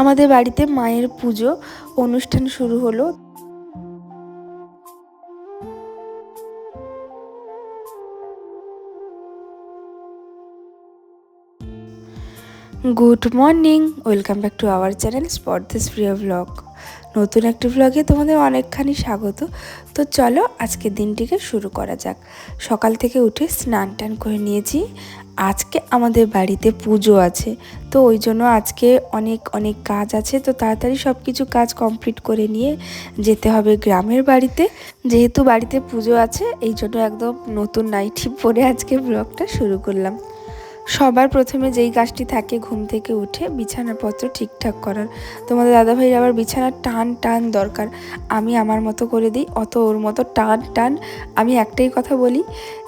আমাদের বাড়িতে মায়ের পুজো অনুষ্ঠান শুরু হলো। Good morning, welcome back to our channel spot this Priya blog. নতুন একটি ব্লগে তোমাদের অনেকখানি স্বাগত। তো চলো আজকের দিনটিকে শুরু করা যাক। সকাল থেকে উঠে স্নান টান করে নিয়েছি। আজকে আমাদের বাড়িতে পুজো আছে। তো ওই জন্য আজকে অনেক অনেক কাজ আছে। তো তাড়াতাড়ি সব কিছু কাজ কমপ্লিট করে নিয়ে যেতে হবে গ্রামের বাড়িতে। যেহেতু বাড়িতে পুজো আছে, এই জন্য একদম নতুন নাইটি পরে আজকে ব্লগটা শুরু করলাম। সবার প্রথমে যেই কাজটি থাকে ঘুম থেকে উঠে বিছানাপত্র ঠিকঠাক করার। তোমাদের দাদাভাইয়ের আবার বিছানার টান টান দরকার। আমি আমার মতো করে দিই, অত ওর মতো টান টান। আমি একটাই কথা বলি,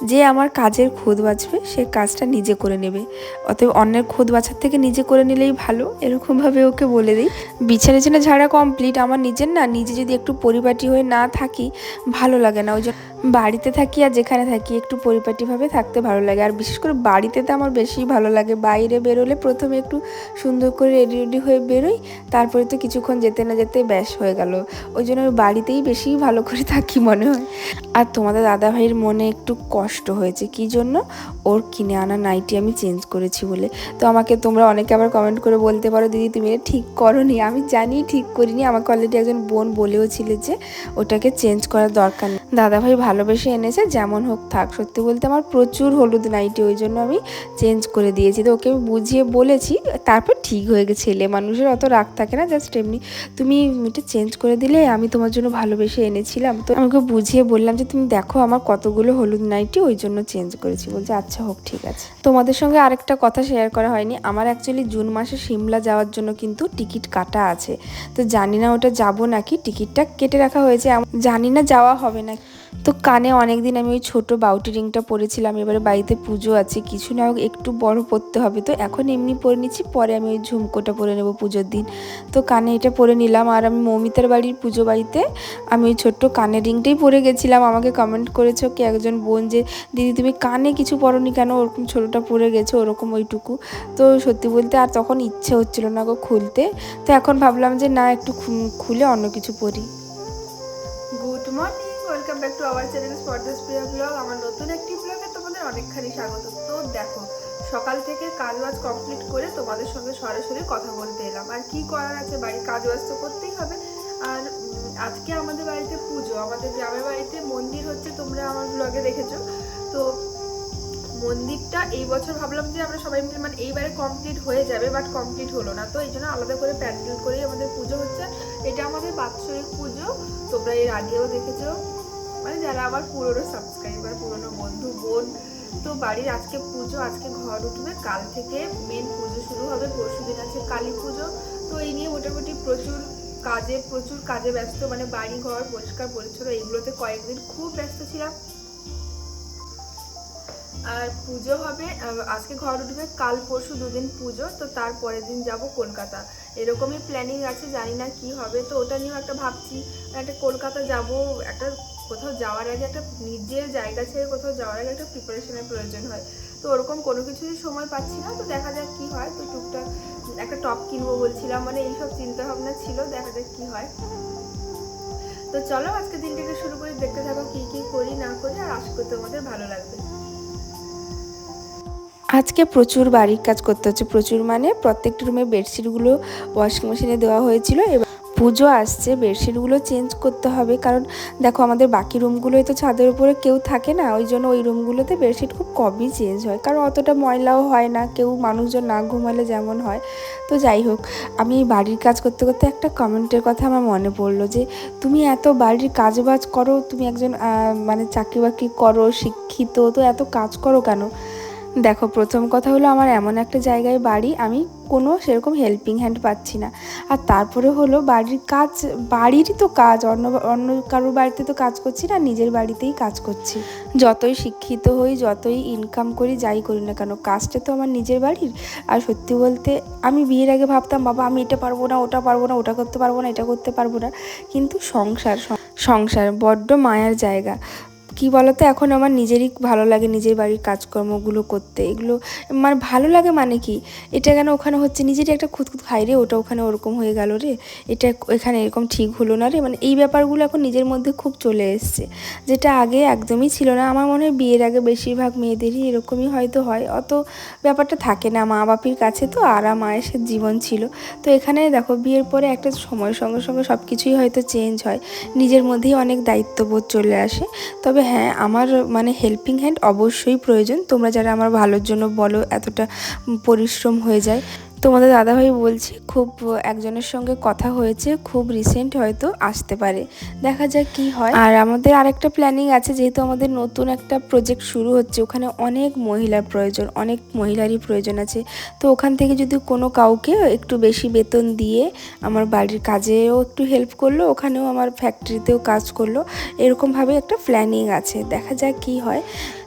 যে আমার কাজের খুদ বাঁচবে, সে কাজটা নিজে করে নেবে। অতএব অন্যের খুদ বাঁচার থেকে নিজে করে নিলেই ভালো, এরকমভাবে ওকে বলে দিই। বিছানা টিছানা ঝাড়া কমপ্লিট আমার নিজের না, নিজে যদি একটু পরিপাটি হয়ে না থাকি, ভালো লাগে না। ওই জন্য বাড়িতে থাকি আর যেখানে থাকি, একটু পরিপাটিভাবে থাকতে ভালো লাগে। আর বিশেষ করে বাড়িতে তো আমার বেশি ভালো লাগে। বাইরে বেরোলে প্রথমে একটু সুন্দর করে রেডি রেডি হয়ে বেরোই, তারপরে তো কিছুক্ষণ যেতে না যেতে ব্যাস হয়ে গেল। ওই জন্য আমি বাড়িতেই বেশি ভালো করে থাকি মনে হয়। আর তোমাদের দাদা ভাইয়ের মনে একটু কষ্ট হয়েছে, কি জন্য? ওর কিনে আনা নাইটি আমি চেঞ্জ করেছি বলে। তো আমাকে তোমরা অনেকে আবার কমেন্ট করে বলতে পারো, দিদি, তুমি এটা ঠিক করনি। আমি জানি ঠিক করিনি, আমাকে অলরেডি একজন বোন বলেও ছিল যে ওটাকে চেঞ্জ করার দরকার নেই। দাদা ভাই ভালোবেসে এনেছে, যেমন হোক থাক। সত্যি বলতে আমার প্রচুর হলুদ নাইটি ওই জন্য আমি চেঞ্জ করে দিয়েছি। তো ওকে আমি বুঝিয়ে বলেছি, তারপর ঠিক হয়ে গেছে। ছেলে মানুষের অত রাগ থাকে না জাস্ট এমনি তুমি এটা চেঞ্জ করে দিলে আমি তোমার জন্য ভালোবেসে এনেছিলাম। তো আমাকে বুঝিয়ে বললাম যে, তুমি দেখো আমার কতগুলো হলুদ নাইটি, ওই জন্য চেঞ্জ করেছি। বলছে আচ্ছা হোক, ঠিক আছে। তোমাদের সঙ্গে আরেকটা কথা শেয়ার করা হয়নি। আমার অ্যাকচুয়ালি জুন মাসে সিমলা যাওয়ার জন্য কিন্তু টিকিট কাটা আছে। তো জানি না ওটা যাব নাকি, টিকিটটা কেটে রাখা হয়েছে। জানি না যাওয়া হবে না তো কানে অনেক দিন আমি ওই ছোট বাউটি রিংটা পরেছিলাম, এবারে বাড়িতে পুজো আছে, কিছু না হোক একটু বড় পরতে হবে। তো এখন এমনি পরে নিচ্ছি, পরে আমি ওই ঝুমকোটা পরে নেব পুজোর দিন। তো কানে এটা পরে নিলাম, আর আমি মৌমিতার বাড়ির পুজো বাড়িতে আমি ওই ছোট্ট কানের রিংটাই পরে গেছিলাম। আমাকে কমেন্ট করেছ কি একজন বোন যে, দিদি, তুমি কানে কিছু পরনি কেন? ওরকম ছোটোটা পরে গেছো, ওরকম ওইটুকু। তো সত্যি বলতে আর তখন ইচ্ছে হচ্ছিল না গো খুলতে। তো এখন ভাবলাম যে না, একটু খুলে অন্য কিছু পরি। আওয়ার চ্যানেল স্পটদেস প্রিয়া ব্লগ আমার নতুন একটি ব্লগে তোমাদের অনেকখানি স্বাগত। তো দেখো, সকাল থেকে কাজ বাজ কমপ্লিট করে তোমাদের সঙ্গে সরাসরি কথা বলতে এলাম। আর কি করার আছে? বাড়ির কাজ বাজ তো করতেই হবে। আর আজকে আমাদের বাড়িতে পুজো। আমাদের গ্রামের বাড়িতে মন্দির হচ্ছে তোমরা আমার ব্লগে দেখেছ। তো মন্দিরটা এই বছর ভাবলাম যে আমরা সবাই মিলে মানে এইবারে কমপ্লিট হয়ে যাবে বাট কমপ্লিট হলো না। তো এই জন্য আলাদা করে প্যান্ডেল করেই আমাদের পুজো হচ্ছে। এটা আমাদের বাৎসরিক পুজো। তোমরা এর আগেও দেখেছ। মানে যারা আমার পুরনো সাবস্ক্রাইবার পুরনো বন্ধু, বোন, তো বাড়ির আজকে পুজো, আজকে ঘর উঠবে কাল থেকে মেন পুজো শুরু হবে, পরশু দিন আছে কালী পুজো। তো এই নিয়ে মোটামুটি প্রচুর কাজে প্রচুর কাজে ব্যস্ত মানে বাড়ি ঘর পরিষ্কার, পরিচ্ছন্ন, এইগুলোতে কয়েকদিন খুব ব্যস্ত ছিলাম। আর পুজো হবে আজকে ঘর উঠবে, কাল পরশু দুদিন পুজো, তো তার পরের দিন যাব কলকাতা। এরকমই প্ল্যানিং আছে, জানি না কি হবে, তো ওটা নিয়েও একটা ভাবছি। একটা কলকাতা যাব, একটা কোথাও যাওয়ার আগে একটা নিজের জায়গা ছেড়ে কোথাও যাওয়ার আগে একটা প্রিপারেশনের প্রয়োজন হয়। তো ওরকম কোনো কিছুই সময় পাচ্ছি না, তো দেখা যাক কি হয়। তো টুকটাক একটা টপ কিনবো বলছিলাম মানে এইসব চিন্তা ভাবনা ছিল, দেখা যাক কি হয়। তো চলো আজকে দিনটাকে শুরু করে, দেখতে থাকো কি কি করি, না করি, আর আশা করি তোমাদের ভালো লাগবে। আজকে প্রচুর বাড়ির কাজ করতে হচ্ছে, প্রচুর মানে প্রত্যেকটা রুমে বেডশিটগুলো ওয়াশিং মেশিনে দেওয়া হয়েছিল, এবার পুজো আসছে বেডশিটগুলো চেঞ্জ করতে হবে। কারণ দেখো আমাদের বাকি রুমগুলোই তো ছাদের উপরে কেউ থাকে না, ওই জন্য ওই রুমগুলোতে বেডশিট খুব কমই চেঞ্জ হয়। কারণ অতটা ময়লাও হয় না, কেউ মানুষজন না ঘুমালে যেমন হয়। তো যাই হোক, আমি বাড়ির কাজ করতে করতে একটা কমেন্টের কথা আমার মনে পড়ল যে, তুমি এত বাড়ির কাজ বাজ করো, তুমি একজন মানে চাকরি বাকরি করো, শিক্ষিত, তো এত কাজ করো কেন? দেখো, প্রথম কথা হলো আমার এমন একটা জায়গায় বাড়ি, আমি কোনো সেরকম হেল্পিং হ্যান্ড পাচ্ছি না। আর তারপরে হলো বাড়ির কাজ, বাড়িরই তো কাজ, অন্য অন্য কারোর বাড়িতে তো কাজ করছি না, নিজের বাড়িতেই কাজ করছি। যতই শিক্ষিত হই, যতই ইনকাম করি, যাই করি না কেন, কাজটা তো আমার নিজের বাড়ির। আর সত্যি বলতে, আমি বিয়ের আগে ভাবতাম, বাবা, আমি এটা পারব না, ওটা পারব না, ওটা করতে পারব না, এটা করতে পারব না। কিন্তু সংসার সংসার বড্ড মায়ার জায়গা। কি বলতো, এখন আমার নিজেরই ভালো লাগে নিজের বাড়ির কাজকর্মগুলো করতে। এগুলো মানে ভালো লাগে মানে কি, এটা কেন ওখানে হচ্ছে নিজেরই একটা খুঁতখুত খাই রে, ওটা ওখানে ওরকম হয়ে গেল রে, এটা এখানে এরকম ঠিক হলো না রে মানে এই ব্যাপারগুলো এখন নিজের মধ্যে খুব চলে এসছে। যেটা আগে একদমই ছিল না, আমার মনে হয় বিয়ের আগে বেশিরভাগ মেয়েদেরই এরকমই হয়তো হয়, অত ব্যাপারটা থাকে না মা বাপির কাছে তো আর আরাম আয়েসের জীবন ছিল। তো এখানে দেখো, বিয়ের পরে একটা সময়ের সঙ্গে সঙ্গে সব কিছুই হয়তো চেঞ্জ হয়, নিজের মধ্যেই অনেক দায়িত্ববোধ চলে আসে। তবে হ্যাঁ আমার মানে হেল্পিং হ্যান্ড অবশ্যই প্রয়োজন। তোমরা যারা আমার ভালোর জন্য বলো, এতটা পরিশ্রম হয়ে যায়। তোমাদের দাদাভাই বলছি, খুব একজনের সঙ্গে কথা হয়েছে, খুব রিসেন্ট হয়তো আসতে পারে। দেখা যাক কি হয়। আর আমাদের আরেকটা প্ল্যানিং আছে, যেহেতু আমাদের নতুন একটা প্রজেক্ট শুরু হচ্ছে, ওখানে অনেক মহিলার প্রয়োজন, অনেক মহিলারই প্রয়োজন আছে। তো ওখান থেকে যদি কোনো কাউকে একটু বেশি বেতন দিয়ে আমার বাড়ির কাজেও একটু হেল্প করল, ওখানেও আমার ফ্যাক্টরিতেও কাজ করল, এরকমভাবে একটা প্ল্যানিং আছে। দেখা যাক কি হয়।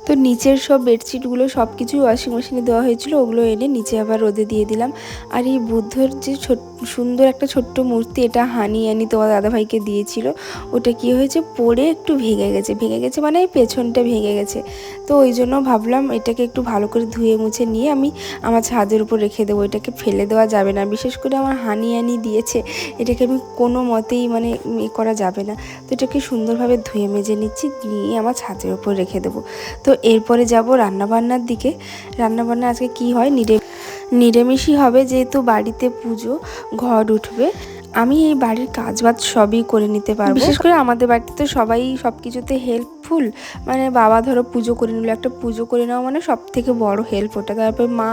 তো নিচের সব বেডশিটগুলো সব কিছুই ওয়াশিং মেশিনে দেওয়া হয়েছিল, ওগুলো এনে নিচে আবার রোদে দিয়ে দিলাম। আর এই বুদ্ধর যে ছোট সুন্দর একটা ছোট্ট মূর্তি এটা হানি আনি তোমার দাদাভাইকে দিয়েছিল। ওটা কি হয়েছে? পরে একটু ভেঙে গেছে। ভেঙে গেছে মানে পেছনটা ভেঙে গেছে। তো ওই জন্য ভাবলাম এটাকে একটু ভালো করে ধুয়ে মুছে নিয়ে আমি আমার ছাদের উপর রেখে দেবো। এটাকে ফেলে দেওয়া যাবে না। বিশেষ করে আমার হানি আনি দিয়েছে, এটাকে আমি কোনো মতেই মানে এ করা যাবে না। তো এটাকে সুন্দরভাবে ধুয়ে মেজে নিচ্ছি, নিয়ে আমার ছাদের উপর রেখে দেবো। তো এরপরে যাব রান্নাবান্নার দিকে। রান্নাবান্না আজকে কি হয়? নিরে নিরামিষই হবে যেহেতু বাড়িতে পুজো ঘর উঠবে। আমি এই বাড়ির কাজবাজ সবই করে নিতে পারব। বিশেষ করে আমাদের বাড়িতে তো সবাই সব কিছুতে হেল্পফুল মানে বাবা ধরো পুজো করে নিল, একটা পুজো করে নেওয়া মানে সব থেকে বড় হেল্প ওটা। তারপর মা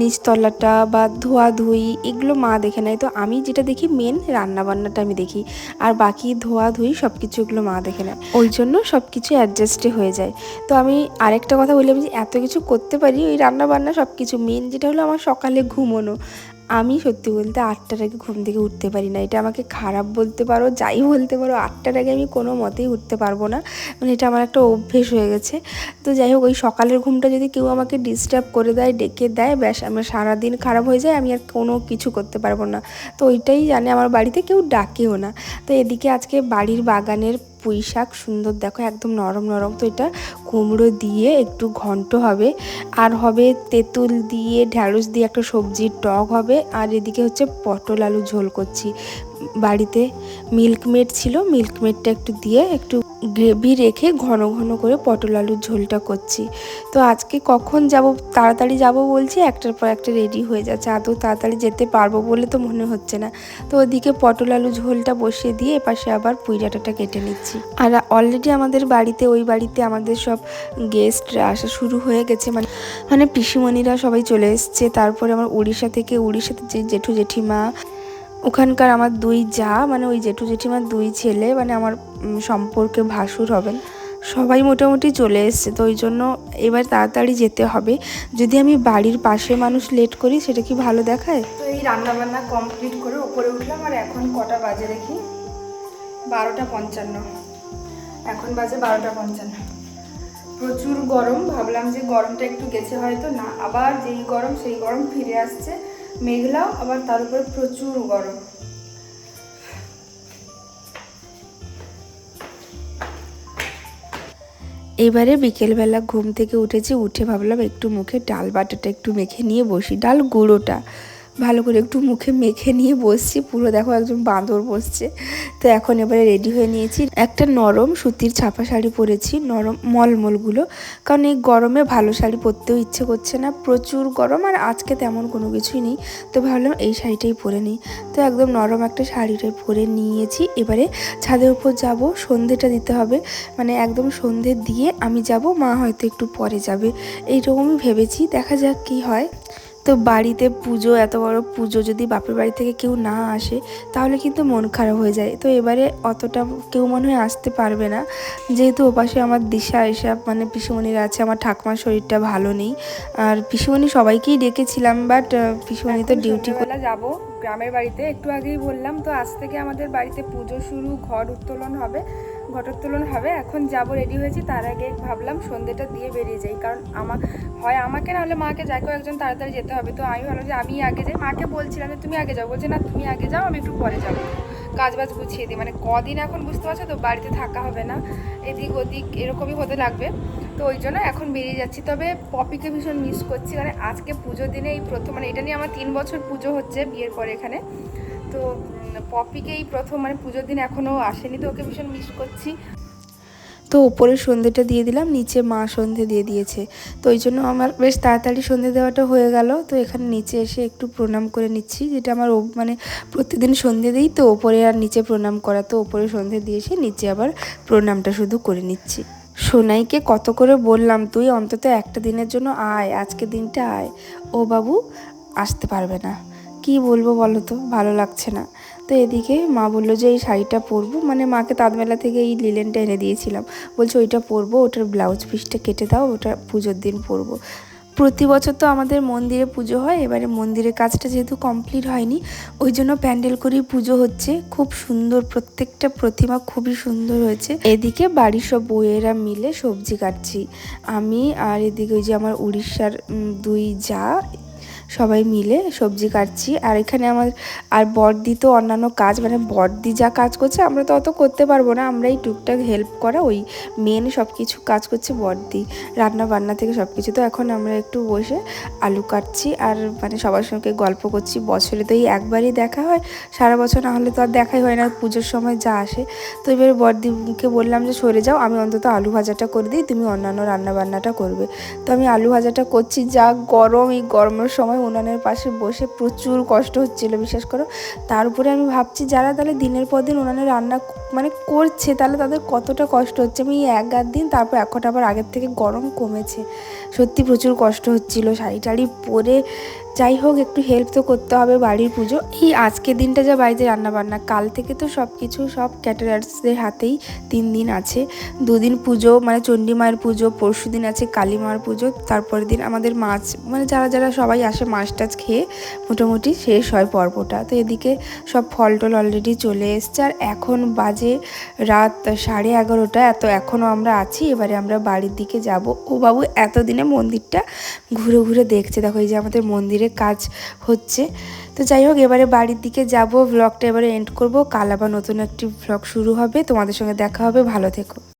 নিচতলাটা বা ধোয়া ধুই, এগুলো মা দেখে নেয়। তো আমি যেটা দেখি মেন রান্নাবান্নাটা আমি দেখি। আর বাকি ধোয়া ধুই সব কিছু এগুলো মা দেখে নেয়। ওই জন্য সব কিছু অ্যাডজাস্টে হয়ে যায়। তো আমি আরেকটা কথা বলি, আমি যে এত কিছু করতে পারি, ওই রান্না বান্না সব কিছু মেন যেটা হলো, আমার সকালে ঘুমোনো। আমি সত্যি বলতে আটটার আগে ঘুম থেকে উঠতে পারি না। এটা আমাকে খারাপ বলতে পারো, যাই বলতে পারো, আটটার আগে আমি কোনো মতেই উঠতে পারব না। মানে এটা আমার একটা অভ্যেস হয়ে গেছে। তো যাই হোক, ওই সকালের ঘুমটা যদি কেউ আমাকে ডিস্টার্ব করে দেয়, ডেকে দেয়, ব্যাস, আমার সারাদিন খারাপ হয়ে যায়, আমি আর কোনো কিছু করতে পারব না। তো ওইটাই জানে, আমার বাড়িতে কেউ ডাকেও না। তো এদিকে আজকে বাড়ির বাগানের পুঁই শাক সুন্দর, দেখো একদম নরম নরম। তো এটা কুমড়ো দিয়ে একটু ঘন্ট হবে। আর হবে তেঁতুল দিয়ে, ঢ্যাঁড়স দিয়ে একটা সবজির টক হবে। আর এদিকে হচ্ছে পটল আলু ঝোল করছি। বাড়িতে মিল্কমেড ছিল, মিল্কমেডটা একটু দিয়ে একটু গ্রেভি রেখে ঘন ঘন করে পটল আলুর ঝোলটা করছি। তো আজকে কখন যাব, তাড়াতাড়ি যাব বলছি, একটার পর একটা রেডি হয়ে যাচ্ছে। আদৌ তাড়াতাড়ি যেতে পারব বলে তো মনে হচ্ছে না। তো ওদিকে পটল আলু ঝোলটা বসিয়ে দিয়ে এপাশে আবার পুঁই ডাঁটাটা কেটে নিচ্ছি। আর অলরেডি আমাদের বাড়িতে, ওই বাড়িতে আমাদের সব গেস্টরা আসা শুরু হয়ে গেছে। মানে মানে পিসিমণিরা সবাই চলে এসছে। তারপরে আমার উড়িষ্যা থেকে, উড়িষ্যাতে যে জেঠু জেঠিমা ওখানকার আমার দুই যা মানে ওই জেঠু জেঠিমার দুই ছেলে মানে আমার সম্পর্কে ভাসুর হবেন, সবাই মোটামুটি চলে এসছে। তো ওই জন্য এবার তাড়াতাড়ি যেতে হবে। যদি আমি বাড়ির পাশে মানুষ লেট করি, সেটা কি ভালো দেখায়? তো এই রান্না বান্না কমপ্লিট করে উপরে উঠলাম, আর এখন কটা বাজে দেখি? বারোটা পঞ্চান্ন। এখন বাজে বারোটা পঞ্চান্ন। প্রচুর গরম, ভাবলাম যে গরমটা একটু গেছে হয়তো, না, আবার যেই গরম, সেই গরম ফিরে আসছে। মেঘলাও আবার তার উপরে প্রচুর গরম। এবারে বিকেলবেলা ঘুম থেকে উঠেছি, উঠে ভাবলাম একটু মুখে ডাল বাটাটা একটু মেখে নিয়ে বসি। ডাল গুঁড়োটা। ভালো করে একটু মুখে মেখে নিয়ে বসছি। পুরো দেখো একজন বাঁদর বসছে। তো এখন এবারে রেডি হয়ে নিয়েছি। একটা নরম সুতির ছাপা শাড়ি পরেছি, নরম মলমলগুলো। কারণ এই গরমে ভালো শাড়ি পরতেও ইচ্ছে করছে না। প্রচুর গরম আর আজকে তেমন কোনো কিছুই নেই। তো ভাবলাম এই শাড়িটাই পরে নিই। তো একদম নরম একটা শাড়িটাই পরে নিয়েছি। এবারে ছাদের উপর যাব, সন্ধেটা দিতে হবে। মানে একদম সন্ধে দিয়ে আমি যাব, মা হয়তো একটু পরে যাবে। এইরকমই ভেবেছি। দেখা যাক কি হয়। তো বাড়িতে পুজো এত বড় পুজো যদি বাপের বাড়ি থেকে কেউ না আসে তাহলে কিন্তু মন খারাপ হয়ে যায়। তো এবারে অতটা কেউ মনে হয় আসতে পারবে না। যেহেতু ওপাশে আমার দিশা এসব মানে পিসুমণিরা আছে আমার ঠাকুমার শরীরটা ভালো নেই। আর পিসুমণি সবাইকেই ডেকেছিলাম বাট পিসুমণি তো ডিউটি করে যাব গ্রামের বাড়িতে। একটু আগেই বললাম তো আজ থেকে আমাদের বাড়িতে পুজো শুরু ঘর উত্তোলন হবে। ঘটোত্তোলন হবে, এখন যাব রেডি হয়েছি, তার আগে ভাবলাম সন্ধেটা দিয়ে বেরিয়ে যাই, কারণ আমার হয় আমাকে না হলে মাকে যাকেও একজন তাড়াতাড়ি যেতে হবে, তো আমি ভাবলাম যে আমি আগে যাই, মাকে বলছিলাম যে তুমি আগে যাও, বলছে না, তুমি আগে যাও, আমি একটু পরে যাব। কাজ বাজ গুছিয়ে দিই মানে কদিন এখন বুঝতে পারছ তো, বাড়িতে থাকা হবে না, এদিক ওদিক এরকমই হতে লাগবে, তো ওই জন্য এখন বেরিয়ে যাচ্ছি, তবে পপিকে ভীষণ মিস করছি মানে আজকে পুজোর দিনে এই প্রথম মানে এটা নিয়ে আমার তিন বছর পুজো হচ্ছে, বিয়ের পরে এখানে তো পপিকেই প্রথম মানে পুজোর দিন এখনও আসেনি তো ওকে ভীষণ মিস করছি। তো ওপরে সন্ধেটা দিয়ে দিলাম, নিচে মা সন্ধে দিয়ে দিয়েছে। তো ওই জন্য আমার বেশ তাড়াতাড়ি সন্ধে দেওয়াটা হয়ে গেল। তো এখানে নিচে এসে একটু প্রণাম করে নিচ্ছি, যেটা আমার মানে প্রতিদিন সন্ধে দিই তো ওপরে আর নিচে প্রণাম করা। তো ওপরে সন্ধে দিয়ে এসে নিচে আবার প্রণামটা শুধু করে নিচ্ছি। সোনাইকে কত করে বললাম তুই, অন্তত একটা দিনের জন্য আয় আজকে দিনটা আয়। ও বাবু, আসতে পারবে না। কি বলব বলো তো? ভালো লাগছে না। তো এদিকে মা বলল যে, এই শাড়িটা পরবো। মানে মাকে তাঁতমেলা থেকে এই লিলেনটা এনে দিয়েছিলাম। বলছে, ওইটা পরবো, ওটার ব্লাউজ পিসটা কেটে দাও, ওটা পুজোর দিন পরবো। প্রতি বছর তো আমাদের মন্দিরে পুজো হয়। এবারে মন্দিরের কাজটা যেহেতু কমপ্লিট হয়নি, ওই জন্য প্যান্ডেল করেই পুজো হচ্ছে। খুব সুন্দর, প্রত্যেকটা প্রতিমা খুবই সুন্দর হয়েছে। এদিকে বাড়ির সব বইয়েরা মিলে সবজি কাটছি। আমি আর এদিকে ওই যে আমার উড়িষ্যার দুই যা সবাই মিলে সবজি কাটছি। আর এখানে আমার, আর বড়দি তো অন্যান্য কাজ মানে বড়দি যা কাজ করছে, আমরা তো অত করতে পারব না। আমরাই টুকটাক হেল্প করা, ওই মেন সব কিছু কাজ করছে বড়দি রান্না বান্না থেকে সব কিছু তো এখন আমরা একটু বসে আলু কাটছি, আর মানে সবার সঙ্গে গল্প করছি। বছরে তো এই একবারই দেখা হয়, সারা বছর না হলে তো আর দেখাই হয় না, পুজোর সময় যা আসে। তো এবার বড়দিকে বললাম যে, সরে যাও, আমি অন্তত আলু ভাজাটা করে দিই, তুমি অন্যান্য রান্না বান্নাটা করবে। তো আমি আলু ভাজাটা করছি, যা গরম, এই গরমের সময় উনানের পাশে বসে প্রচুর কষ্ট হচ্ছিল বিশ্বাস করো। তার উপরে আমি ভাবছি, যারা তাহলে দিনের পর দিন উনানে রান্না মানে করছে, তাহলে তাদের কতটা কষ্ট হচ্ছে? আমি এক আধ দিন, তারপর এখন আবার আগের থেকে গরম কমেছে। সত্যি প্রচুর কষ্ট হচ্ছিল, শাড়ি টাড়ি পরে যাই হোক, একটু হেল্প তো করতে হবে বাড়ির পুজো। এই আজকের দিনটা যা বাড়িতে রান্না বান্না কাল থেকে তো সব কিছু সব ক্যাটারার্সদের হাতেই তিন দিন আছে। দুদিন পুজো মানে চণ্ডী মায়ের পুজো, পরশু দিন আছে কালী মার পুজো, তারপরের দিন আমাদের মাছ মানে যারা যারা সবাই আসে মাছ টাছ খেয়ে, মোটামুটি শেষ হয় পর্বটা। তো এদিকে সব ফল টল অলরেডি চলে এসছে, আর এখন বাজে রাত সাড়ে এগারোটা, এত এখনও আমরা আছি, এবারে আমরা বাড়ির দিকে যাব। ও বাবু, এতদিনে মন্দিরটা ঘুরে ঘুরে দেখছে। দেখো, এই যে আমাদের মন্দিরে কাজ হচ্ছে। তো যাই হোক, এবারে বাড়ির দিকে যাব। ব্লগটা এবারে এন্ড করব। কাল আবার নতুন একটি ব্লগ শুরু হবে। তোমাদের সঙ্গে দেখা হবে। ভালো থেকো।